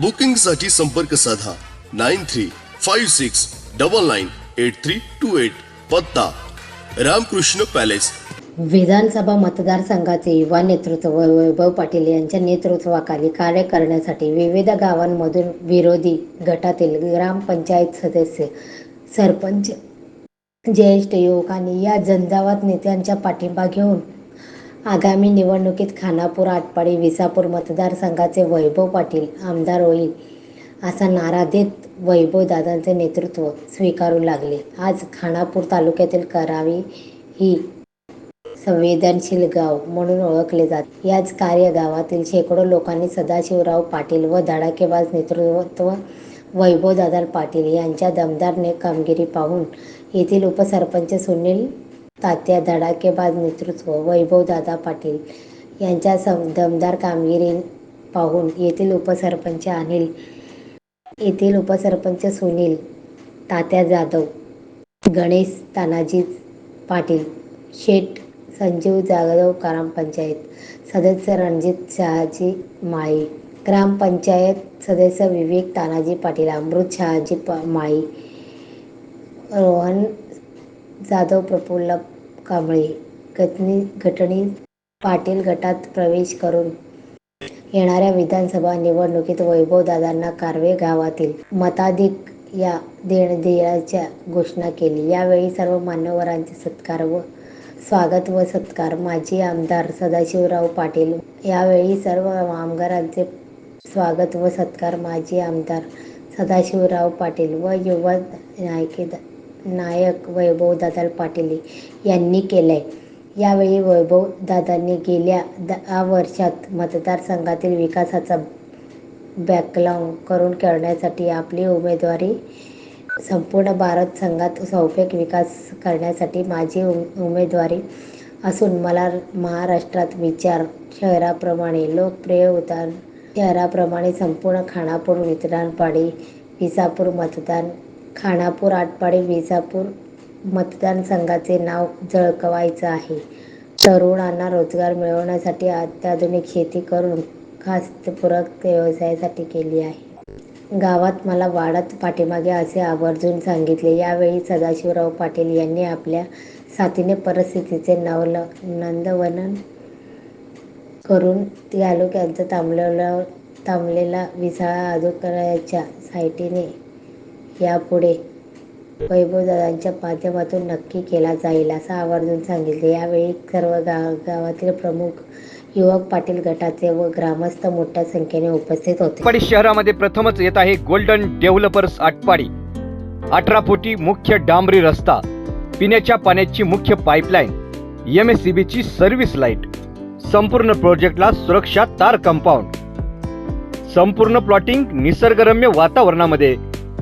बुकिंगसाठी संपर्क साधा. Nine three five six double nine eight three two eight. पत्ता रामकृष्ण पॅलेस. विधानसभा मतदारसंघाचे युवा नेतृत्व वैभव पाटील यांच्या नेतृत्वाखाली कार्य करण्यासाठी विविध गावांमधून विरोधी गटातील ग्रामपंचायत सदस्य सरपंच ज्येष्ठ युवकांनी या झंझावात नेत्यांचा पाठिंबा घेऊन आगामी निवडणुकीत खानापूर आटपाडी विसापूर मतदारसंघाचे वैभव पाटील आमदार होईल असा नारा देत वैभवदादांचे नेतृत्व स्वीकारू लागले. आज खानापूर तालुक्यातील करावी ही संवेदनशील गाव म्हणून ओळखले जात. याच कार्य गावातील शेकडो लोकांनी सदाशिवराव पाटील व धडाकेबाज नेतृत्व वैभवदादा पाटील यांच्या दमदार कामगिरी पाहून येथील उपसरपंच सुनील तात्या धडाकेबाज नेतृत्व वैभवदादा पाटील यांच्या सम दमदार कामगिरी पाहून येथील उपसरपंच अनिल येथील उपसरपंच सुनील तात्या जाधव गणेश तानाजी पाटील शेठ संजीव जाधव ग्रामपंचायत सदस्य रणजित शहाजी माळी ग्रामपंचायत सदस्य विवेक तानाजी पाटील अमृत शहाजी पा माळी रोहन जाधव प्रफुल्ल कांबळे गटनी गटणी पाटील गटात प्रवेश करून येणाऱ्या विधानसभा निवडणुकीत वैभवदादांना कारवे गावातील मताधिक या देण देण्याच्या घोषणा केली. यावेळी सर्व मान्यवरांचे सत्कार व स्वागत व सत्कार माजी आमदार सदाशिवराव पाटील यावेळी सर्व आमदारांचे स्वागत व सत्कार माजी आमदार सदाशिवराव पाटील व युवा नायके नायक वैभव दादा पाटील यांनी केलं आहे यावेळी वैभवदादांनी गेल्या दहा वर्षात मतदारसंघातील विकासाचा बॅकलॉग करून करण्यासाठी आपली उमेदवारी संपूर्ण भारत संघात सौफेक विकास करण्यासाठी माझी उम उमेदवारी असून मला महाराष्ट्रात विचार शहराप्रमाणे लोकप्रिय उतार शहराप्रमाणे संपूर्ण खानापूर वितरणपाडी विसापूर मतदान खानापूर आटपाडे विजापूर मतदारसंघाचे नाव झळकवायचं आहे. तरुणांना रोजगार मिळवण्यासाठी अत्याधुनिक शेती करून खास्तपूरक व्यवसायासाठी केली आहे. गावात मला वाढत पाठीमागे असे आवर्जून सांगितले. यावेळी सदाशिवराव पाटील यांनी आपल्या साथीने परिस्थितीचे नवल नंदवनन करून तालुक्यांचं तांबलेलं तांबलेला विसाळा अधुकराच्या साईटीने यापुढे वैभवदादांच्या माध्यमातून नक्की केला जाईल असं आवर्जून सांगितले. यावेळी सर्व गाव गावातील प्रमुख युवक पाटील गटाचे व ग्रामस्थ मोठ्या संख्येने उपस्थित होते. आटपाडी शहरामध्ये प्रथमच येत आहे गोल्डन डेव्हलपर्स आटपाडी. अठरा फुटी मुख्य डांबरी रस्ता पिण्याच्या पाण्याची मुख्य पाईपलाईन एम एस सी बीची सर्व्हिस लाइट संपूर्ण प्रोजेक्टला सुरक्षा तार कंपाऊंड. संपूर्ण प्लॉटिंग निसर्गरम्य वातावरणामध्ये